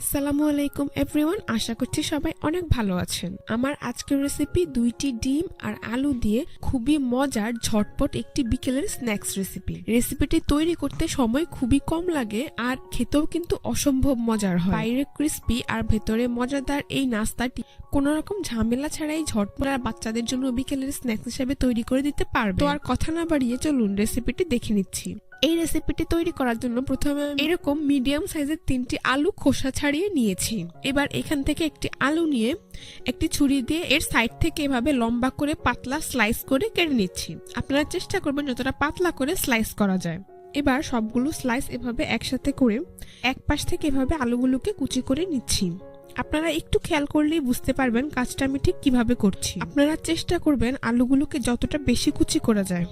আসসালামু আলাইকুম এভরিওয়ান আশা করছি সবাই অনেক ভালো আছেন। আমার আজকের রেসিপি দুইটি ডিম আর আলু দিয়ে খুবই মজার, ঝটপট একটি বিকেলের স্ন্যাক্স রেসিপি রেসিপিটি তৈরি করতে সময় খুবই কম লাগে আর খেতেও কিন্তু অসম্ভব মজার হয়। বাইরে ক্রিস্পি আর ভেতরে মজাদার এই নাস্তাটি কোনো রকম ঝামেলা ছাড়াই ঝটপট আর বাচ্চাদের জন্য বিকেলের স্ন্যাক্স হিসেবে তৈরি করে দিতে পারবে। তো আর কথা না বাড়িয়ে চলুন রেসিপিটি দেখে নিচ্ছি। এই রেসিপিটি তৈরি করার জন্য প্রথমে এরকম মিডিয়াম সাইজের তিনটি আলু খোসা ছাড়িয়ে নিয়েছি। এবার এখান থেকে একটি আলু নিয়ে একটি ছুরি দিয়ে এর সাইড থেকে এভাবে লম্বা করে পাতলা স্লাইস করে কেটে নিচ্ছি। আপনারা চেষ্টা করবেন যতটা পাতলা করে স্লাইস করা যায়। এবার সবগুলো স্লাইস এভাবে একসাথে করে এক পাশ থেকে এভাবে আলুগুলোকে কুচি করে নিচ্ছি। আপনারা একটু খেয়াল করলেই বুঝতে পারবেন কাজটা আমি ঠিক কীভাবে করছি। আপনারা চেষ্টা করবেন আলুগুলোকে যতটা বেশি কুচি করা যায়।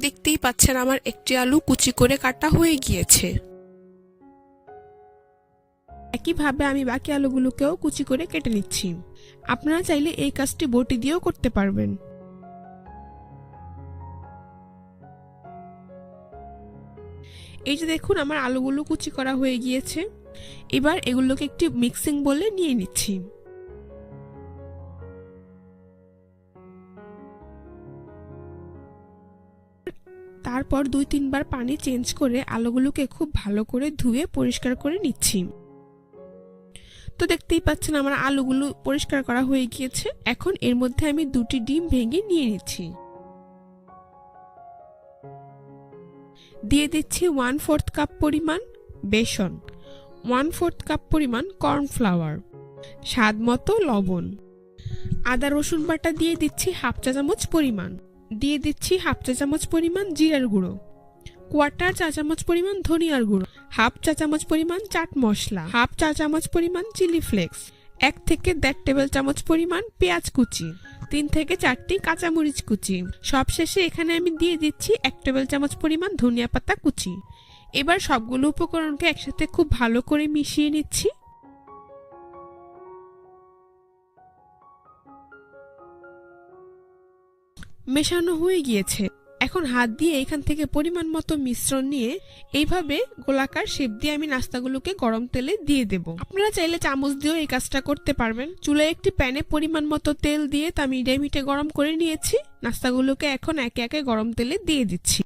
দেখতেই পাচ্ছেন আমার একটি আলু কুচি করে কাটা হয়ে গিয়েছে। একইভাবে আমি বাকি আলুগুলোকেও কুচি করে কেটে নিচ্ছি। আপনারা চাইলে এই কাজটি বটি দিয়েও করতে পারবেন। এই যে দেখুন, আমার আলুগুলো কুচি করা হয়ে গিয়েছে। এবার এগুলোকে একটি মিক্সিং বলে নিয়ে নিচ্ছি। তারপর দুই তিনবার পানি চেঞ্জ করে আলুগুলোকে খুব ভালো করে ধুয়ে পরিষ্কার করে নিচ্ছি। তো দেখতেই পাচ্ছেন আমার আলুগুলো পরিষ্কার করা হয়ে গিয়েছে। এখন এর মধ্যে আমি দুটি ডিম ভেঙে নিয়ে নিচ্ছি। দিয়ে দিচ্ছি ওয়ান ফোর্থ কাপ পরিমাণ বেসন, ওয়ান ফোর্থ কাপ পরিমাণ কর্নফ্লাওয়ার, স্বাদ মতো লবণ, আদা রসুন বাটা দিয়ে দিচ্ছি হাফ চা চামচ পরিমাণ। দিয়ে দিচ্ছি হাফ চা চামচ পরিমাণ জিরার গুঁড়ো কোয়ার্টার চা চামচ পরিমাণ ধনিয়ার গুঁড়ো, হাফ চা চামচ পরিমাণ চাট মশলা, হাফ চা চামচ পরিমাণ চিলি ফ্লেক্স, এক থেকে দেড় টেবিল চামচ পরিমাণ পেঁয়াজ কুচি, তিন থেকে চারটি কাঁচামরিচ কুচি। সবশেষে এখানে আমি দিয়ে দিচ্ছি এক টেবিল চামচ পরিমাণ ধনিয়া পাতা কুচি। এবার সবগুলো উপকরণকে একসাথে খুব ভালো করে মিশিয়ে নিচ্ছি। মেশানো হয়ে গিয়েছে। এখন হাত দিয়ে এখান থেকে পরিমাণ মতো মিশ্রণ নিয়ে এইভাবে গোলাকার শেপ দিয়ে আমি নাস্তাগুলোকে গরম তেলে দিয়ে দেব। আপনারা চাইলে চামচ দিয়েও এই কাজটা করতে পারবেন। চুলায় একটি প্যানে পরিমাণ মতো তেল দিয়ে তা মিডিয়াম হিটে গরম করে নিয়েছি। নাস্তাগুলোকে এখন একে একে গরম তেলে দিয়ে দিচ্ছি।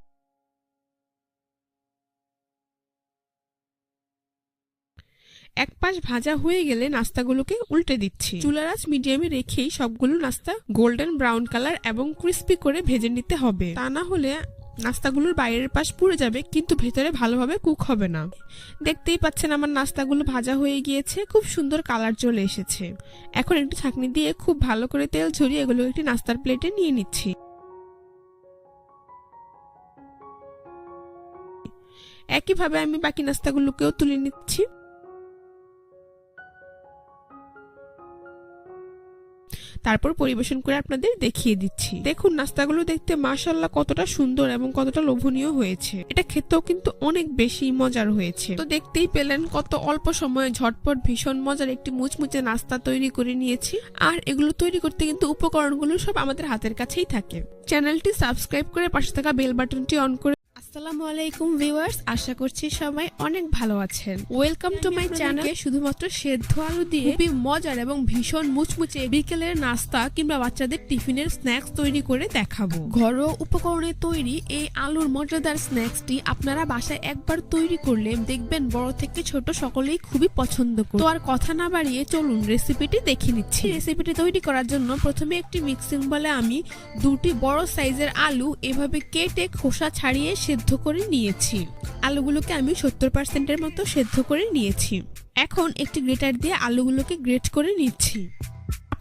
এক পাশ ভাজা হয়ে গেলে নাস্তাগুলোকে উল্টে দিচ্ছি। চুলার আঁচ মিডিয়ামে রেখেই সবগুলো নাস্তা গোল্ডেন ব্রাউন কালার এবং ক্রিস্পি করে ভেজে নিতে হবে। তা না হলে নাস্তাগুলোর বাইরের পাশ পুড়ে যাবে, কিন্তু ভেতরে ভালোভাবে কুক হবে না। দেখতেই পাচ্ছেন আমার নাস্তাগুলো ভাজা হয়ে গিয়েছে, খুব সুন্দর কালার চলে এসেছে। এখন একটু ছাঁকনি দিয়ে খুব ভালো করে তেল ঝরিয়ে এগুলো একটি নাস্তার প্লেটে নিয়ে নিচ্ছি। একইভাবে আমি বাকি নাস্তাগুলোকেও তুলে নিচ্ছি। তারপর পরিবেশন করে আপনাদের দেখিয়ে দিচ্ছি। দেখুন, নাস্তাগুলো দেখতে মাশাল্লাহ কতটা সুন্দর এবং কতটা লোভনীয় হয়েছে। এটা খেতেও কিন্তু অনেক বেশি মজার হয়েছে। তো দেখতেই পেলেন কত অল্প সময়ে ঝটপট ভীষণ মজার একটি মুচমুচে নাস্তা তৈরি করে নিয়েছি। আর এগুলো তৈরি করতে কিন্তু উপকরণগুলো সব আমাদের হাতের কাছেই থাকে। চ্যানেলটি সাবস্ক্রাইব করে পাশে থাকা বেল বাটনটি অন করে আসসালামু আলাইকুম ভিউয়ার্স, আশা করছি সবাই অনেক ভালো আছেন। ওয়েলকাম টু মাই চ্যানেল শুধুমাত্র সেদ্ধ আলু দিয়ে খুবই মজার এবং ভীষণ মুচমুচে বিকেলের নাস্তা কিংবা বাচ্চাদের টিফিনের স্ন্যাক্স তৈরি করে দেখাবো। ঘরোয়া উপকরণে তৈরি এই আলুর মজাদার স্ন্যাক্সটি আপনারা বাসায় একবার তৈরি করলে দেখবেন বড় থেকে ছোট সকলেই খুবই পছন্দ করে। তো আর কথা না বাড়িয়ে চলুন রেসিপিটি দেখে নিচ্ছি। রেসিপিটি তৈরি করার জন্য প্রথমে একটি মিক্সিং বলে আমি দুটি বড় সাইজের আলু এভাবে কেটে খোসা ছাড়িয়ে সেদ্ধ করে নিয়েছি। আলুগুলোকে আমি সত্তর পার্সেন্টের মতো সেদ্ধ করে নিয়েছি। এখন একটি গ্রেটার দিয়ে আলুগুলোকে গ্রেট করে নিচ্ছি।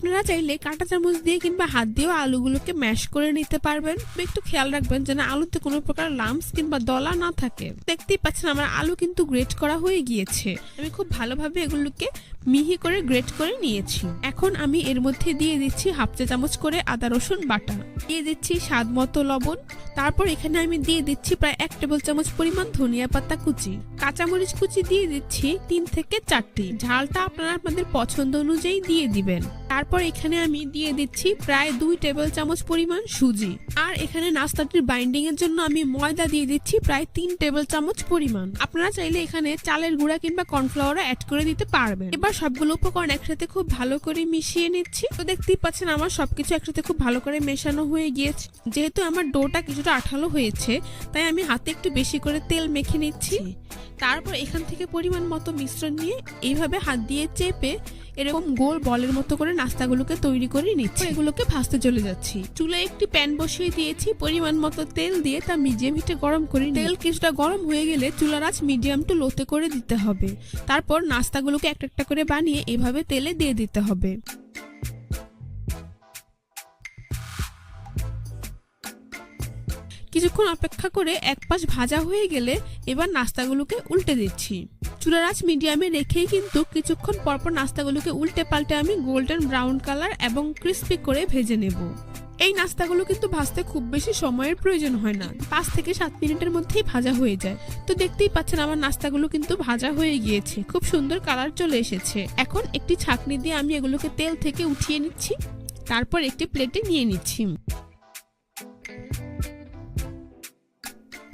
আপনারা চাইলে কাঁটা চামচ দিয়ে কিংবা হাত দিয়েও আলুগুলোকে ম্যাশ করে নিতে পারবেন। একটু খেয়াল রাখবেন যেন আলুতে কোনো প্রকার লাম্পস কিংবা দলা না থাকে। দেখতেই পাচ্ছেন আমার আলু কিন্তু গ্রেট করা হয়ে গিয়েছে। আমি খুব ভালোভাবে এগুলোকে মিহি করে গ্রেট করে নিয়েছি। এখন আমি এর মধ্যে দিয়ে দিচ্ছি হাফ চা চামচ করে আদা, রসুন, বাটা। দিয়ে দিচ্ছি স্বাদ মতো লবণ। তারপর এখানে আমি দিয়ে দিচ্ছি প্রায় এক টেবিল চামচ পরিমাণ ধনিয়া পাতা কুচি। কাঁচামরিচ কুচি দিয়ে দিচ্ছি তিন থেকে চারটি। ঝালটা আপনারা আপনাদের পছন্দ অনুযায়ী দিয়ে দিবেন। তারপর এখানে আমি দিয়ে দিচ্ছি প্রায় দুই টেবিল চামচ পরিমাণ সুজি। আর এখানে নাস্তাটির বাইন্ডিং এর জন্য আমি ময়দা দিয়ে দিচ্ছি প্রায় তিন টেবিল চামচ পরিমাণ। আপনারা চাইলে এখানে চালের গুঁড়া কিংবা কর্নফ্লাওয়ার অ্যাড করে দিতে পারবেন। এবার সবগুলো উপকরণ একসাথে খুব ভালো করে মিশিয়ে নিচ্ছি। তো দেখতেই পাচ্ছেন আমার সবকিছু একসাথে খুব ভালো করে মেশানো হয়ে গিয়েছে। যেহেতু আমার ডোটা কিছুটা আঠালো হয়েছে, তাই আমি হাতে একটু বেশি করে তেল মেখে নিচ্ছি। তারপর এখান থেকে পরিমাণ মতো মিশ্রণ নিয়ে এইভাবে হাত দিয়ে চেপে এরকম গোল বলের মতো করে নাস্তাগুলোকে তৈরি করে নিচ্ছি। এগুলোকে ভাজতে চলে যাচ্ছি। চুলে একটি প্যান বসিয়ে দিয়েছি। পরিমাণ মতো তেল দিয়ে তা মিডিয়াম হিটে গরম করে তেল কিছুটা গরম হয়ে গেলে চুলার আঁচ মিডিয়াম টু লোতে করে দিতে হবে। তারপর নাস্তাগুলোকে একটা একটা করে বানিয়ে এভাবে তেলে দিয়ে দিতে হবে। কিছুক্ষণ অপেক্ষা করে এক পাশ ভাজা হয়ে গেলে এবার নাস্তাগুলোকে উল্টে দিচ্ছি। চুলার আঁচ মিডিয়ামে রেখেই কিন্তু কিছুক্ষণ পরপর নাস্তাগুলোকে উল্টে পাল্টে আমি গোল্ডেন ব্রাউন কালার এবং ক্রিস্পি করে ভেজে নেব। এই নাস্তাগুলো কিন্তু ভাজতে খুব বেশি সময়ের প্রয়োজন হয় না। পাঁচ থেকে সাত মিনিটের মধ্যেই ভাজা হয়ে যায়। তো দেখতেই পাচ্ছেন আমার নাস্তাগুলো কিন্তু ভাজা হয়ে গিয়েছে। খুব সুন্দর কালার চলে এসেছে। এখন একটি ছাকনি দিয়ে আমি এগুলোকে তেল থেকে উঠিয়ে নিচ্ছি। তারপর একটি প্লেটে নিয়ে নিচ্ছি।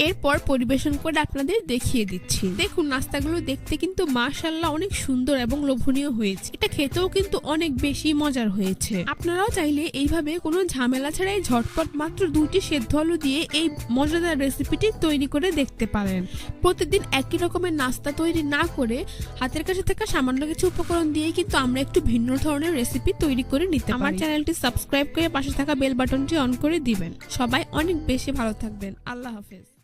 এরপর পরিবেশন করে আপনাদের দেখিয়ে দিচ্ছি। দেখুন নাস্তাগুলো দেখতে কিন্তু মাশাল্লাহ অনেক সুন্দর এবং লোভনীয় হয়েছে। এটা খেতেও কিন্তু অনেক বেশি মজার হয়েছে। আপনারাও চাইলে এইভাবে কোনো ঝামেলা ছাড়াই ঝটপট মাত্র দুইটি সেদ্ধ আলু দিয়ে এই মজাদার রেসিপিটি তৈরি করে দেখতে পারেন। প্রতিদিন একই রকমের নাস্তা তৈরি না করে হাতের কাছে থাকা সামান্য কিছু উপকরণ দিয়ে কিন্তু আমরা একটু ভিন্ন ধরনের রেসিপি তৈরি করে নিতে আমার চ্যানেলটি সাবস্ক্রাইব করে পাশে থাকা বেল বাটনটি অন করে দিবেন। সবাই অনেক বেশি ভালো থাকবেন। আল্লাহ হাফেজ।